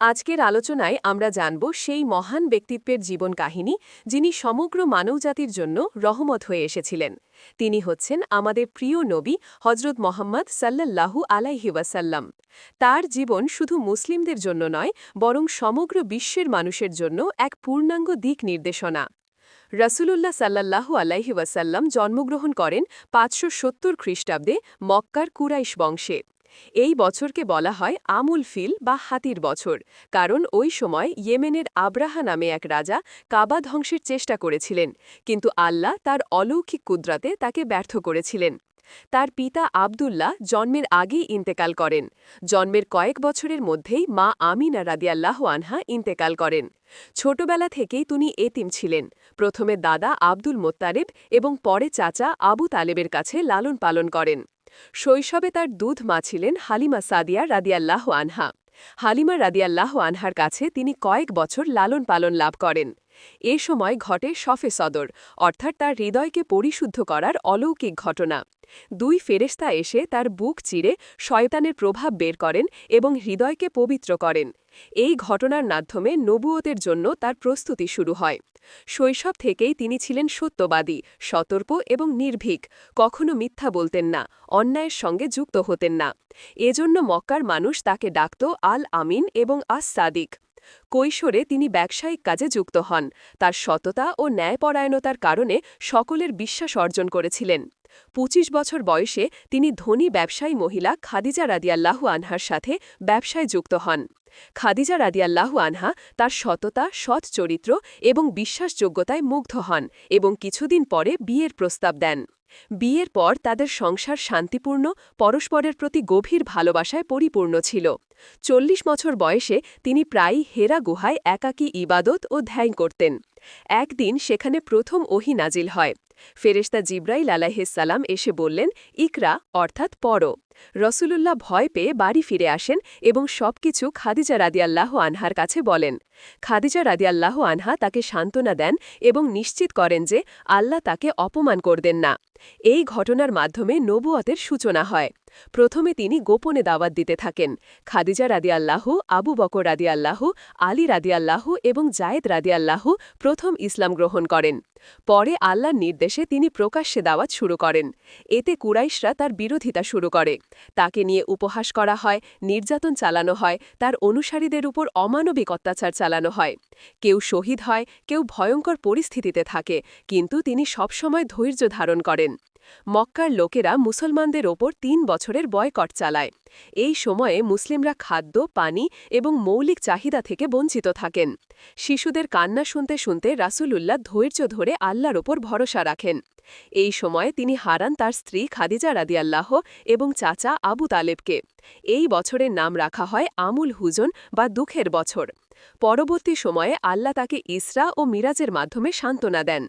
আজকের আলোচনায় আমরা জানব সেই মহান ব্যক্তিত্বের জীবন কাহিনী, যিনি সমগ্র মানবজাতির জন্য রহমত হয়ে এসেছিলেন। তিনি হচ্ছেন আমাদের প্রিয় নবী হজরত মোহাম্মদ সাল্লাল্লাহু আলাইহি ওয়াসাল্লাম। তার জীবন শুধু মুসলিমদের জন্য নয়, বরং সমগ্র বিশ্বের মানুষের জন্য এক পূর্ণাঙ্গ দিক নির্দেশনা। রসুলুল্লাহ সাল্লাল্লাহু আলাইহি ওয়াসাল্লাম জন্মগ্রহণ করেন পাঁচশো সত্তর খ্রিস্টাব্দে মক্কার কুরাইশ বংশে। এই বছরকে বলা হয় আমুল ফিল বা হাতির বছর, কারণ ওই সময় ইয়েমেনের আব্রাহা নামে এক রাজা কাবা ধ্বংসের চেষ্টা করেছিলেন, কিন্তু আল্লাহ তার অলৌকিক কুদরাতে তাকে ব্যর্থ করেছিলেন। তার পিতা আবদুল্লাহ জন্মের আগেই ইন্তেকাল করেন, জন্মের কয়েক বছরের মধ্যেই মা আমিনা রাদিয়াল্লাহ আনহা ইন্তেকাল করেন। ছোটবেলা থেকেই তিনি এতিম ছিলেন, প্রথমে দাদা আব্দুল মোত্তারেব এবং পরে চাচা আবু তালেবের কাছে লালন পালন করেন। শৈশবে তার দুধ মা ছিলেন হালিমা সাদিয়া রাদিয়াল্লাহ আনহা। হালিমা রাদিয়াল্লাহ আনহার কাছে তিনি কয়েক বছর লালন পালন লাভ করেন। এ সময় ঘটে সফে সদর, অর্থাৎ তার হৃদয়কে পরিশুদ্ধ করার অলৌকিক ঘটনা। দুই ফেরেস্তা এসে তার বুক চিরে শয়তানের প্রভাব বের করেন এবং হৃদয়কে পবিত্র করেন। এই ঘটনার মাধ্যমে নবুয়তের জন্য তার প্রস্তুতি শুরু হয়। শৈশব থেকেই তিনি ছিলেন সত্যবাদী, সতর্ক এবং নির্ভীক, কখনো মিথ্যা বলতেন না, অন্যায়ের সঙ্গে যুক্ত হতেন না। এজন্য মক্কার মানুষ তাকে ডাকত আল আমিন এবং আস সাদিক। কৈশোরে তিনি ব্যবসায়িক কাজে যুক্ত হন। তার সততা ও ন্যায়পরায়ণতার কারণে সকলের বিশ্বাস অর্জন করেছিলেন। পঁচিশ বছর বয়সে তিনি ধনী ব্যবসায়ী মহিলা খাদিজা রাদিয়াল্লাহু আনহার সাথে ব্যবসায় যুক্ত হন। খাদিজা রাদিয়াল্লাহু আনহা তার সততা, সৎ চরিত্র এবং বিশ্বাসযোগ্যতায় মুগ্ধ হন এবং কিছুদিন পরে বিয়ের প্রস্তাব দেন। বিয়ের পর তাদের সংসার শান্তিপূর্ণ, পরস্পরের প্রতি গভীর ভালোবাসায় পরিপূর্ণ ছিল। চল্লিশ বছর বয়সে তিনি প্রায়ই হেরা গুহায় একাকী ইবাদত ও ধ্যান করতেন। একদিন সেখানে প্রথম ওহি নাজিল হয়। ফেরেশতা জিব্রাইল আলাহিসাল্লাম এসে বললেন, ইকরা অর্থাৎ পড়। রসুলুল্লাহ ভয় পেয়ে বাড়ি ফিরে আসেন এবং সবকিছু খাদিজা রাদিয়াল্লাহ আনহার কাছে বলেন। খাদিজা রাদিয়াল্লাহ আনহা তাকে সান্ত্বনা দেন এবং নিশ্চিত করেন যে আল্লাহ তাকে অপমান করবেন না। এই ঘটনার মাধ্যমে নবুয়তের সূচনা হয়। প্রথমে তিনি গোপনে দাওয়াত দিতে থাকেন। খাদিজা রাদিয়াল্লাহ, আবু বকর রাদিয়াল্লাহ, আলী রাদিয়াল্লাহ এবং জায়েদ রাদিয়াল্লাহ প্রথম ইসলাম গ্রহণ করেন। পরে আল্লাহর নির্দেশে তিনি প্রকাশ্যে দাওয়াত শুরু করেন। এতে কুরাইশরা তার বিরোধিতা শুরু করে। তাকে নিয়ে উপহাস করা হয়, নির্যাতন চালানো হয়, তার অনুসারীদের উপর অমানবিক অত্যাচার চালানো হয়। কেউ শহীদ হয়, কেউ ভয়ঙ্কর পরিস্থিতিতে থাকে, কিন্তু তিনি সবসময় ধৈর্য ধারণ করেন। মক্কার লোকেরা মুসলমানদের ওপর তিন বছরের বয়কট চালায়। এই সময়ে মুসলিমরা খাদ্য, পানি এবং মৌলিক চাহিদা থেকে বঞ্চিত থাকেন। শিশুদের কান্না শুনতে শুনতে রাসুলুল্লাহ ধৈর্য ধরে আল্লাহর ওপর ভরসা রাখেন। এই সময়ে তিনি হারান তার স্ত্রী খাদিজা রাদিয়াল্লাহ এবং চাচা আবু তালেবকে। এই বছরের নাম রাখা হয় আমুল হুজন বা দুঃখের বছর। পরবর্তী সময়ে আল্লাহ তাকে ইসরা ও মিরাজের মাধ্যমে সান্ত্বনা দেন।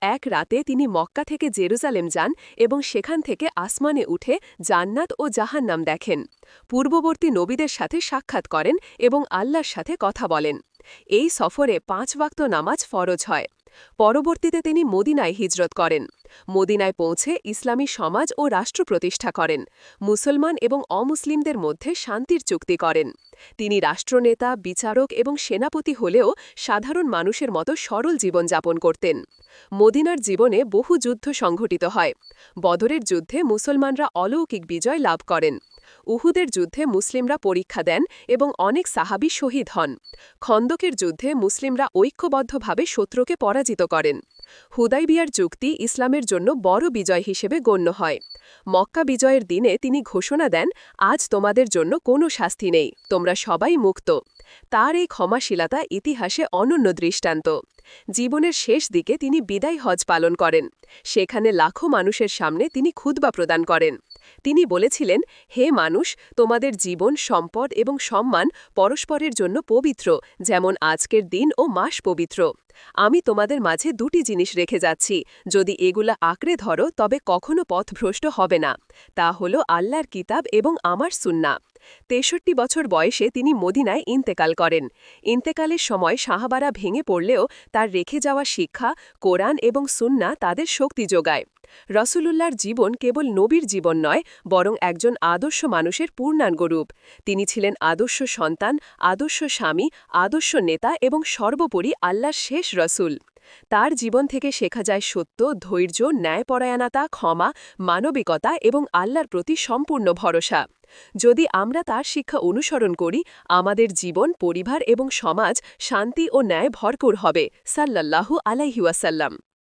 এক রাতে তিনি মক্কা থেকে জেরুজালেম যান এবং সেখান থেকে আসমানে উঠে জান্নাত ও জাহান্নাম দেখেন। পূর্ববর্তী নবীদের সাথে সাক্ষাৎ করেন এবং আল্লাহর সাথে কথা বলেন। এই সফরে পাঁচ ওয়াক্ত নামাজ ফরজ হয়। পরবর্তীতে তিনি মদিনায় হিজরত করেন। মদিনায় পৌঁছে ইসলামী সমাজ ও রাষ্ট্র প্রতিষ্ঠা করেন। মুসলমান এবং অমুসলিমদের মধ্যে শান্তির চুক্তি করেন। তিনি রাষ্ট্রনেতা, বিচারক এবং সেনাপতি হলেও সাধারণ মানুষের মতো সরল জীবনযাপন করতেন। মদিনার জীবনে বহু যুদ্ধ সংঘটিত হয়। বদরের যুদ্ধে মুসলমানরা অলৌকিক বিজয় লাভ করেন। উহুদের যুদ্ধে মুসলিমরা পরীক্ষা দেন এবং অনেক সাহাবি শহীদ হন। খন্দকের যুদ্ধে মুসলিমরা ঐক্যবদ্ধভাবে শত্রুকে পরাজিত করেন। হুদাইবিয়ার চুক্তি ইসলামের জন্য বড় বিজয় হিসেবে গণ্য হয়। মক্কা বিজয়ের দিনে তিনি ঘোষণা দেন, আজ তোমাদের জন্য কোনো শাস্তি নেই, তোমরা সবাই মুক্ত। তার এই ক্ষমাশীলতা ইতিহাসে অনন্য দৃষ্টান্ত। জীবনের শেষ দিকে তিনি বিদায় হজ পালন করেন। সেখানে লাখো মানুষের সামনে তিনি ক্ষুদবা প্রদান করেন। তিনি বলেছিলেন, হে মানুষ, তোমাদের জীবন, সম্পদ এবং সম্মান পরস্পরের জন্য পবিত্র, যেমন আজকের দিন ও মাস পবিত্র। আমি তোমাদের মাঝে দুটি জিনিস রেখে যাচ্ছি। যদি এগুলা আঁকড়ে ধরো, তবে কখনো পথভ্রষ্ট হবে না। তা হল আল্লাহর কিতাব এবং আমার সুন্না তেষট্টি বছর বয়সে তিনি মদিনায় ইন্তেকাল করেন। ইন্তেকালের সময় সাহাবারা ভেঙে পড়লেও তার রেখে যাওয়া শিক্ষা, কোরআন এবং সুন্না তাদের শক্তি যোগায়। রসুলুল্লাহর জীবন কেবল নবীর জীবন নয়, বরং একজন আদর্শ মানুষের পূর্ণাঙ্গ রূপ তিনি ছিলেন আদর্শ সন্তান, আদর্শ স্বামী, আদর্শ নেতা এবং সর্বোপরি আল্লাহর শেষ রসুল। তার জীবন থেকে শেখা যায় সত্য, ধৈর্য, ন্যায়পরায়ণতা, ক্ষমা, মানবিকতা এবং আল্লাহর প্রতি সম্পূর্ণ ভরসা। যদি আমরা তার শিক্ষা অনুসরণ করি, আমাদের জীবন, পরিবার এবং সমাজ শান্তি ও ন্যায় ভরপুর হবে, সাল্লাল্লাহু আলাইহিওয়াসাল্লাম